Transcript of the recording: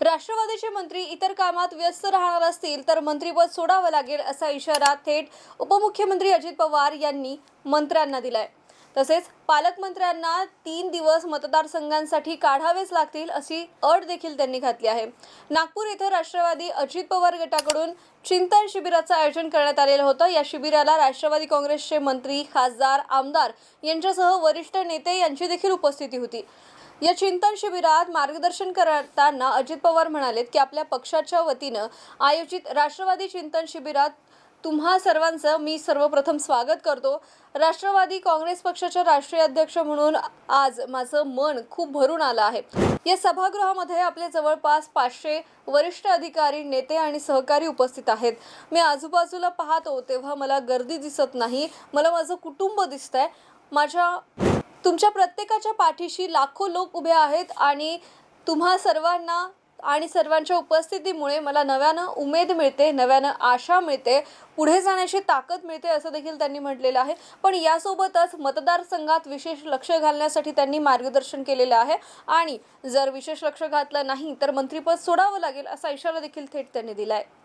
राष्ट्रवादीचे मंत्री इतर कामात व्यस्त राहणार असतील तर मंत्रीपद सोडावं लागेल असा इशारा थेट उपमुख्यमंत्री अजित पवार यांनी मंत्र्यांना दिलाय. तसेच पालकमंत्र्यांना तीन दिवस मतदारसंघांसाठी काढावेच लागतील अशी अट देखील त्यांनी घातली आहे. नागपूर इथं राष्ट्रवादी अजित पवार गटाकडून चिंतन शिबिराचं आयोजन करण्यात आलेलं होतं. या शिबिराला राष्ट्रवादी काँग्रेसचे मंत्री खासदार आमदार यांच्यासह वरिष्ठ नेते यांची देखील उपस्थिती होती. या चिंतन शिबिरात मार्गदर्शन करताना अजित पवार म्हणालेत की आपल्या पक्षाच्या वतीनं आयोजित राष्ट्रवादी चिंतन शिबिरात तुम्हा सर्वांचं मी सर्वप्रथम स्वागत करतो. राष्ट्रवादी काँग्रेस पक्षाच्या राष्ट्रीय अध्यक्ष म्हणून आज माझं मन खूप भरून आलं आहे. या सभागृहामध्ये आपले जवळपास पाचशे वरिष्ठ अधिकारी नेते आणि सहकारी उपस्थित आहेत. मी आजूबाजूला पाहतो तेव्हा मला गर्दी दिसत नाही. मला माझं कुटुंब दिसतंय. माझ्या तुमच्या प्रत्येकाच्या पाठीशी लाखो लोक उभे आहेत आणि तुम्हा सर्वांना आणि सर्वांच्या उपस्थितीमुळे मला नव्यानं उमेद मिळते नव्यानं आशा मिळते पुढे जाण्याची ताकद मिळते असं देखील त्यांनी म्हटलेलं आहे. पण यासोबतच मतदारसंघात विशेष लक्ष घालण्यासाठी त्यांनी मार्गदर्शन केलेलं आहे. आणि जर विशेष लक्ष घातलं नाही तर मंत्रीपद सोडावं लागेल असा इशारा देखील थेट त्यांनी दिला आहे